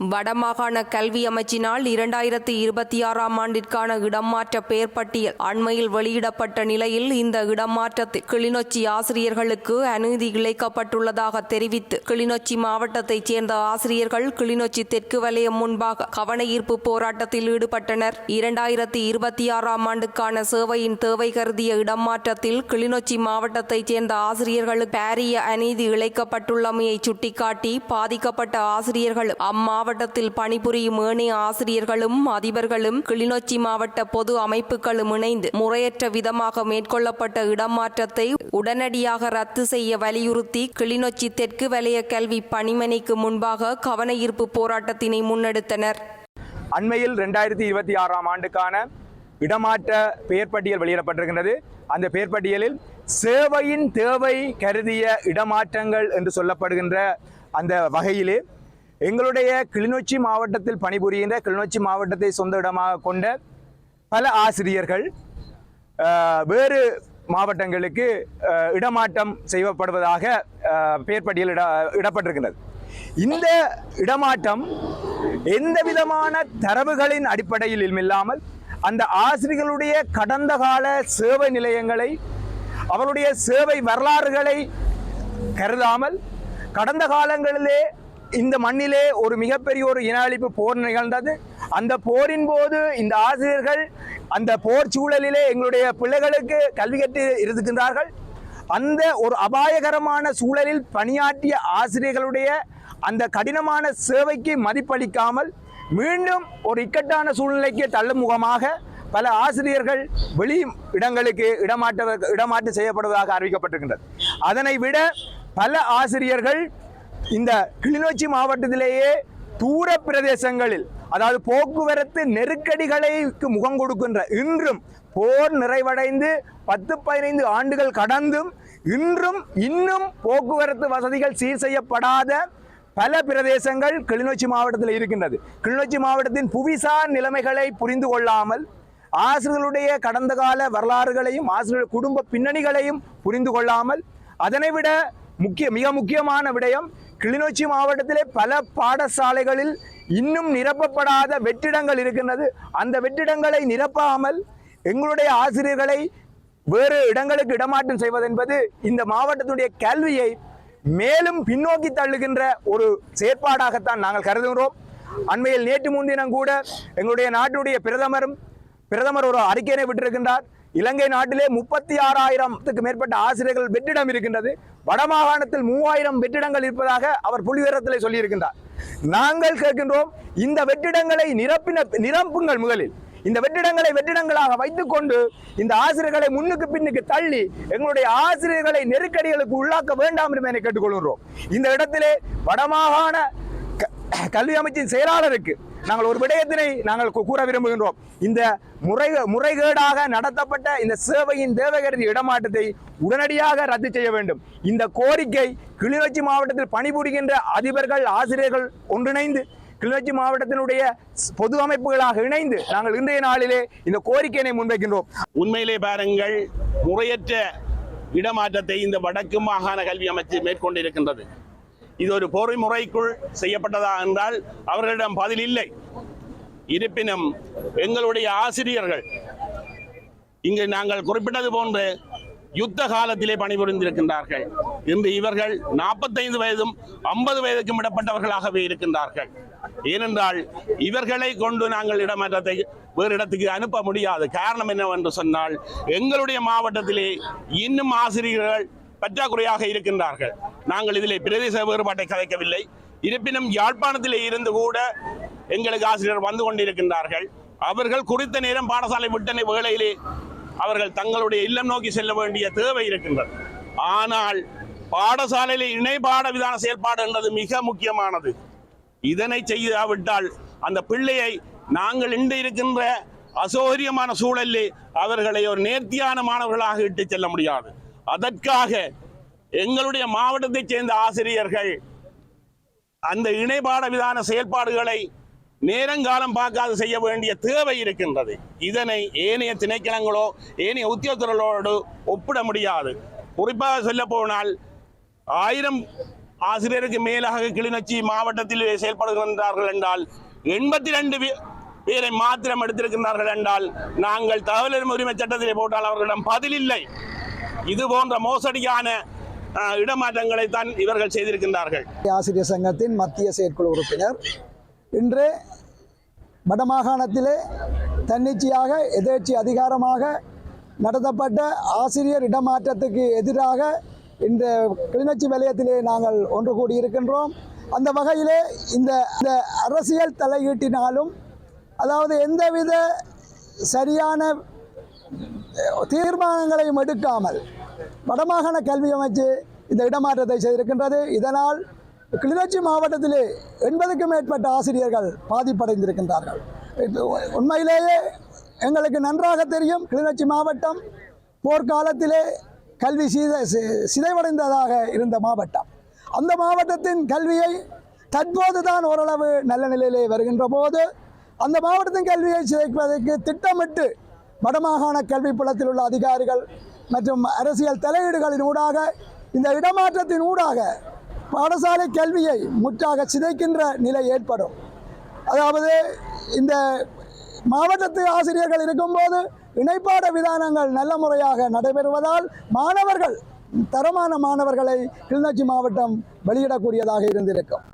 வடமாகாண கல்வி அமைச்சினால் இரண்டாயிரத்தி இருபத்தி ஆறாம் ஆண்டிற்கான இடமாற்ற பெயர் பட்டியல் அண்மையில் வெளியிடப்பட்ட நிலையில் இந்த இடமாற்றத்தில் கிளிநொச்சி ஆசிரியர்களுக்கு அநீதி இழைக்கப்பட்டுள்ளதாக தெரிவித்து கிளிநொச்சி மாவட்டத்தைச் சேர்ந்த ஆசிரியர்கள் கிளிநொச்சி தெற்கு வலயம் முன்பாக கவனஈர்ப்பு போராட்டத்தில் ஈடுபட்டனர். இரண்டாயிரத்தி இருபத்தி ஆறாம் ஆண்டுக்கான சேவையின் தேவை கருதிய இடமாற்றத்தில் கிளிநொச்சி மாவட்டத்தைச் சேர்ந்த ஆசிரியர்களுக்கு பாரிய அநீதி இழைக்கப்பட்டுள்ளமையை சுட்டிக்காட்டி பாதிக்கப்பட்ட ஆசிரியர்கள் அம்மா மாவட்டத்தில் பணிபுரியும் ஏனைய ஆசிரியர்களும் அதிபர்களும் கிளிநொச்சி மாவட்ட பொது அமைப்புகளும் இணைந்து முறையற்ற விதமாக மேற்கொள்ளப்பட்ட இடமாற்றத்தை உடனடியாக ரத்து செய்ய வலியுறுத்தி கிளிநொச்சி தெற்கு வலய கல்வி பணிமனைக்கு முன்பாக கவனஈர்ப்பு போராட்டத்தினை முன்னெடுத்தனர். அண்மையில் ரெண்டாயிரத்தி இருபத்தி ஆறாம் ஆண்டுக்கான இடமாற்ற பெயர் பட்டியல் வெளியிடப்பட்டிருக்கின்றது. அந்த பெயர் பட்டியலில் சேவையின் தேவை கருதிய இடமாற்றங்கள் என்று சொல்லப்படுகின்ற அந்த வகையிலே எங்களுடைய கிளிநொச்சி மாவட்டத்தில் பணிபுரிகின்ற கிளிநொச்சி மாவட்டத்தை சொந்த இடமாக கொண்ட பல ஆசிரியர்கள் வேறு மாவட்டங்களுக்கு இடமாற்றம் செய்யப்படுவதாக அஹ், பெயர் பட்டியல் இட இந்த இடமாற்றம் எந்த விதமான தரவுகளின் அடிப்படையில் இல்லாமல் அந்த ஆசிரியர்களுடைய கடந்த கால சேவை நிலையங்களை அவருடைய சேவை வரலாறுகளை கருதாமல் கடந்த காலங்களிலே இந்த மண்ணிலே ஒரு மிகப்பெரிய ஒரு இன அழிப்பு போர் நிகழ்ந்தது. அந்த போரின் போது இந்த ஆசிரியர்கள் அந்த போர் சூழலிலே எங்களுடைய பிள்ளைகளுக்கு கல்வி கற்று இருக்கின்றார்கள். அந்த ஒரு அபாயகரமான சூழலில் பணியாற்றிய ஆசிரியர்களுடைய அந்த கடினமான சேவைக்கு மதிப்பளிக்காமல் மீண்டும் ஒரு இக்கட்டான சூழ்நிலைக்கு தள்ளும் முகமாக பல ஆசிரியர்கள் வெளி இடங்களுக்கு இடமாற்ற இடமாற்றம் செய்யப்படுவதாக அறிவிக்கப்பட்டிருக்கின்றது. அதனை விட பல ஆசிரியர்கள் இந்த கிளிநொச்சி மாவட்டத்திலேயே தூர பிரதேசங்களில் அதாவது போக்குவரத்து நெருக்கடிகளுக்கு முகம் கொடுக்கின்ற இன்றும் போர் நிறைவடைந்து பத்து பதினைந்து ஆண்டுகள் கடந்தும் இன்றும் இன்னும் போக்குவரத்து வசதிகள் சீர் செய்யப்படாத பல பிரதேசங்கள் கிளிநொச்சி மாவட்டத்தில் இருக்கின்றது. கிளிநொச்சி மாவட்டத்தின் புவிசார் நிலைமைகளை புரிந்து கொள்ளாமல் ஆசிரியர்களுடைய கடந்த கால வரலாறுகளையும் ஆசிரியர்கள் குடும்ப பின்னணிகளையும் புரிந்து கொள்ளாமல் அதனை விட முக்கிய மிக முக்கியமான விடயம் கிளிநொச்சி மாவட்டத்திலே பல பாடசாலைகளில் இன்னும் நிரப்பப்படாத வெற்றிடங்கள் இருக்கின்றது. அந்த வெற்றிடங்களை நிரப்பாமல் எங்களுடைய ஆசிரியர்களை வேறு இடங்களுக்கு இடமாற்றம் செய்வதென்பது இந்த மாவட்டத்துடைய கல்வியை மேலும் பின்னோக்கி தள்ளுகின்ற ஒரு செயற்பாடாகத்தான் நாங்கள் கருதுகிறோம். அண்மையில் நேற்று முன்தினம் கூட எங்களுடைய நாட்டுடைய பிரதமரும் பிரதமர் ஒரு அறிக்கையினை விட்டிருக்கின்றார். இலங்கை நாட்டிலே முப்பத்தி ஆறாயிரத்துக்கு மேற்பட்ட ஆசிரியர்கள் வெற்றிடம் இருக்கின்றது. வடமாகாணத்தில் மூவாயிரம் வெற்றிடங்கள் இருப்பதாக அவர் புலிவரத்தில் சொல்லியிருக்கின்றார். நாங்கள் கேட்கின்றோம் இந்த வெற்றிடங்களை நிரப்பின நிரப்புங்கள் முதலில். இந்த வெற்றிடங்களை வெற்றிடங்களாக வைத்துக்கொண்டு இந்த ஆசிரியர்களை முன்னுக்கு பின்னுக்கு தள்ளி எங்களுடைய ஆசிரியர்களை நெருக்கடிகளுக்கு உள்ளாக்க வேண்டாம் என்று என கேட்டுக்கொள்கிறோம் இந்த இடத்திலே வடமாகாண க- கல்வி அமைச்சின் செயலாளருக்கு நாங்கள் ஒரு விடயத்தினை நாங்கள் கூற விரும்புகின்றோம். இந்த முறை முறைகேடாக நடத்தப்பட்ட இந்த சேவையின் தேவகருதி இடமாற்றத்தை உடனடியாக ரத்து செய்ய வேண்டும். இந்த கோரிக்கை கிளிநொச்சி மாவட்டத்தில் பணிபுரிகின்ற அதிபர்கள் ஆசிரியர்கள் ஒன்றிணைந்து கிளிநொச்சி மாவட்டத்தினுடைய பொது அமைப்புகளாக இணைந்து நாங்கள் இன்றைய நாளிலே இந்த கோரிக்கையினை முன்வைக்கின்றோம். உண்மையிலே பாருங்கள் முறையற்ற இடமாற்றத்தை இந்த வடக்கு மாகாண கல்வி அமைச்சு மேற்கொண்டிருக்கின்றது. இது ஒரு பொறிமுறைக்குள் செய்யப்பட்டதா என்றால் அவர்களிடம் பதில் இல்லை இருப்பினும் எங்களுடைய ஆசிரியர்கள் இங்கு நாங்கள் குறிப்பிட்டது போன்று யுத்த காலத்திலே பணிபுரிந்திருக்கின்றார்கள் இன்று இவர்கள் நாற்பத்தைந்து வயதும் ஐம்பது வயதுக்கும் இடப்பட்டவர்களாகவே இருக்கின்றார்கள் ஏனென்றால் இவர்களை கொண்டு நாங்கள் இடமாற்றத்தை வேறு இடத்துக்கு அனுப்ப முடியாது காரணம் என்னவென்று சொன்னால் எங்களுடைய மாவட்டத்திலே இன்னும் ஆசிரியர்கள் பற்றாக்குறையாக இருக்கின்றார்கள். நாங்கள் இதிலே பிரதேச வேறுபாட்டை கதைக்கவில்லை இருப்பினும் யாழ்ப்பாணத்திலே இருந்து கூட எங்களுக்கு ஆசிரியர் வந்து கொண்டிருக்கின்றார்கள். அவர்கள் குறித்த நேரம் பாடசாலை விட்டனை வேளையிலே அவர்கள் தங்களுடைய இல்லம் நோக்கி செல்ல வேண்டிய தேவை இருக்கின்றது. ஆனால் பாடசாலையிலே இணைபாட விதான செயல்பாடு என்றது மிக முக்கியமானது. இதனை செய்யாவிட்டால் அந்த பிள்ளையை நாங்கள் இன்று இருக்கின்ற அசௌகரியமான சூழலில் அவர்களை ஒரு நேர்த்தியான மாணவர்களாக இட்டு செல்ல முடியாது. அதற்காக எங்களுடைய மாவட்டத்தைச் சேர்ந்த ஆசிரியர்கள் அந்த இணைபாட விதான செயல்பாடுகளை நேரங்காலம் பார்க்காது செய்ய வேண்டிய தேவை இருக்கின்றது. இதனை ஏனைய திணைக்களங்களோ ஏனைய உத்தியோகத்தர்களோடு ஒப்பிட முடியாது. குறிப்பாக சொல்ல போனால் ஆயிரம் ஆசிரியருக்கு மேலாக கிளிநொச்சி மாவட்டத்தில் செயல்படுகின்றார்கள் என்றால் எண்பத்தி ரெண்டு பேரை மாத்திரம் எடுத்திருக்கின்றார்கள் என்றால் நாங்கள் தகவல் உரிமை சட்டத்திலே போட்டால் அவர்களிடம் பதில் இல்லை. இது போன்ற மோசடியான இடமாற்றங்களை தான் இவர்கள் செய்திருக்கின்றார்கள். ஆசிரியர் சங்கத்தின் மத்திய செயற்குழு உறுப்பினர். இன்று வடமாகாணத்திலே தன்னிச்சையாக எதேச்சி அதிகாரமாக நடத்தப்பட்ட ஆசிரியர் இடமாற்றத்துக்கு எதிராக இந்த கிளிநொச்சி வலயத்திலே நாங்கள் ஒன்று கூடியிருக்கின்றோம். அந்த வகையிலே இந்த இந்த அரசியல் தலையீட்டினாலும் அதாவது எந்தவித சரியான தீர்மானங்களையும் எடுக்காமல் வடமாகாண கல்வி அமைச்சு இந்த இடமாற்றத்தை செய்திருக்கின்றது. இதனால் கிளிநொச்சி மாவட்டத்திலே எண்பதுக்கும் மேற்பட்ட ஆசிரியர்கள் பாதிப்படைந்திருக்கின்றார்கள். உண்மையிலேயே எங்களுக்கு நன்றாக தெரியும். கிளிநொச்சி மாவட்டம் போர்க்காலத்திலே கல்வி சித சிதைவடைந்ததாக இருந்த மாவட்டம். அந்த மாவட்டத்தின் கல்வியை தற்போது தான் ஓரளவு நல்ல நிலையிலே வருகின்ற போது அந்த மாவட்டத்தின் கல்வியை சிதைப்பதற்கு திட்டமிட்டு வடமாகாண கல்வி புலத்தில் உள்ள அதிகாரிகள் மற்றும் அரசியல் தலையீடுகளின் ஊடாக இந்த இடமாற்றத்தின் ஊடாக பாடசாலை கல்வியை முற்றாக சிதைக்கின்ற நிலை ஏற்படும். அதாவது இந்த மாவட்டத்து ஆசிரியர்கள் இருக்கும்போது இணைப்பாட விதானங்கள் நல்ல முறையாக நடைபெறுவதால் மாணவர்கள் தரமான மாணவர்களை கிளிநொச்சி மாவட்டம் வெளியிடக்கூடியதாக இருந்திருக்கும்.